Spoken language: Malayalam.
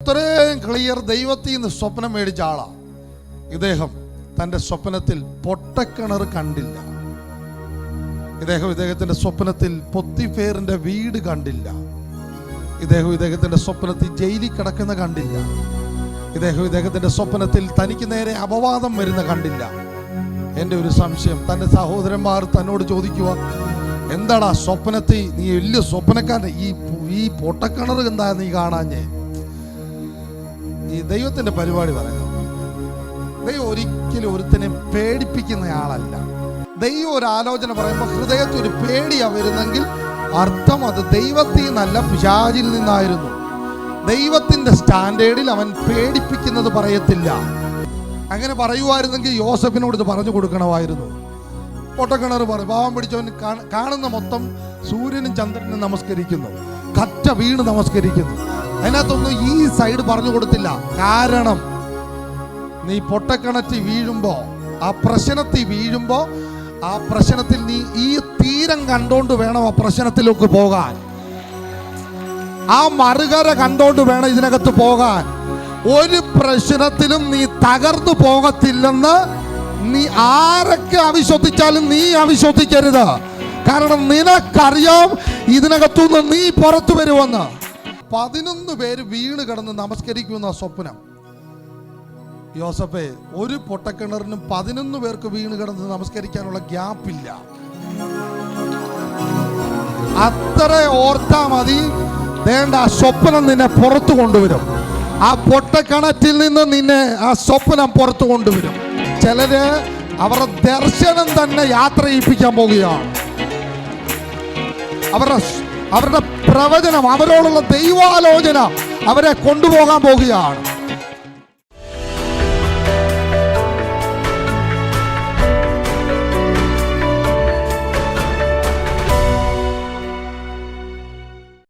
ഇത്രയും ക്ലിയർ ദൈവത്തിൽ നിന്ന് സ്വപ്നം മേടിച്ച ആളാ. ഇദ്ദേഹം തന്റെ സ്വപ്നത്തിൽ പൊട്ടക്കിണർ കണ്ടില്ല. ഇദ്ദേഹം ഇദ്ദേഹത്തിന്റെ സ്വപ്നത്തിൽ പൊത്തിഫേറിന്റെ വീട് കണ്ടില്ല. ഇദ്ദേഹം ഇദ്ദേഹത്തിന്റെ സ്വപ്നത്തിൽ ജയിലിൽ കിടക്കുന്ന കണ്ടില്ല. ഇദ്ദേഹം ഇദ്ദേഹത്തിന്റെ സ്വപ്നത്തിൽ തനിക്ക് നേരെ അപവാദം വരുന്ന കണ്ടില്ല. എന്റെ ഒരു സംശയം തന്റെ സഹോദരന്മാർ തന്നോട് ചോദിക്കുക എന്താടാ സ്വപ്നത്തിൽ നീ വലിയ സ്വപ്നക്കാരൻ ഈ ഈ പൊട്ടക്കിണർ എന്താ നീ കാണാഞ്ഞേ? ഈ ദൈവത്തിന്റെ പരിപാടി പറയാം ദൈവം ഒരിക്കലും ഒരുത്തനെ പേടിപ്പിക്കുന്ന ആളല്ല. ദൈവം ഒരു ആലോചന പറയുമ്പോൾ ഹൃദയത്തിൽ ഒരു പേടിയാ വരുന്നെങ്കിൽ അർത്ഥം അത് ദൈവത്തിൽ നിന്നല്ല പിശാചിൽ നിന്നായിരുന്നു. ദൈവത്തിന്റെ സ്റ്റാൻഡേർഡിൽ അവൻ പേടിപ്പിക്കുന്നത് പറയത്തില്ല. അങ്ങനെ പറയുമായിരുന്നെങ്കിൽ യോസഫിനോട് ഇത് പറഞ്ഞു കൊടുക്കണമായിരുന്നു. പൊട്ടക്കിണർ പറയും പാവം പിടിച്ചവൻ കാണുന്ന മൊത്തം സൂര്യനും ചന്ദ്രനും നമസ്കരിക്കുന്നു. കറ്റ വീണ് നമസ്കരിക്കുന്നു. അതിനകത്തൊന്നും ഈ സൈഡ് പറഞ്ഞു കൊടുത്തില്ല. കാരണം നീ പൊട്ടക്കിണറ്റിൽ വീഴുമ്പോ ആ പ്രശ്നത്തിൽ വീഴുമ്പോ ആ പ്രശ്നത്തിൽ നീ ഈ തീരം കണ്ടോണ്ട് വേണം ആ പ്രശ്നത്തിലേക്ക് പോകാൻ. ആ മറുകര കണ്ടോണ്ട് വേണം ഇതിനകത്ത് പോകാൻ. ഒരു പ്രശ്നത്തിലും നീ തകർന്നു പോകത്തില്ലെന്ന് നീ ആരൊക്കെ അവിശ്വസിച്ചാലും നീ അവിശ്വസിക്കരുത്. കാരണം നിനക്കറിയാം ഇതിനകത്തുനിന്ന് നീ പുറത്തു വരുമെന്ന്. പതിനൊന്ന് പേര് വീണ് കിടന്ന് നമസ്കരിക്കുന്ന സ്വപ്നം. യോസഫേ ഒരു പൊട്ടക്കിണറിനും പതിനൊന്ന് പേർക്ക് വീണ് കിടന്ന് നമസ്കരിക്കാനുള്ള ഗ്യാപ്പില്ല. അത്ര ഓർത്താ മതി. വേണ്ട ആ സ്വപ്നം നിന്നെ പുറത്തു കൊണ്ടുവരും. ആ പൊട്ടക്കിണറ്റിൽ നിന്ന് നിന്നെ ആ സ്വപ്നം പുറത്തു കൊണ്ടുവരും. ചിലര് അവരുടെ ദർശനം തന്നെ യാത്ര ചെയ്യിപ്പിക്കാൻ പോവുകയാണ് അവരുടെ അവരുടെ പ്രവചനം അവരോടുള്ള ദൈവാലോചന അവരെ കൊണ്ടുപോകാൻ പോവുകയാണ്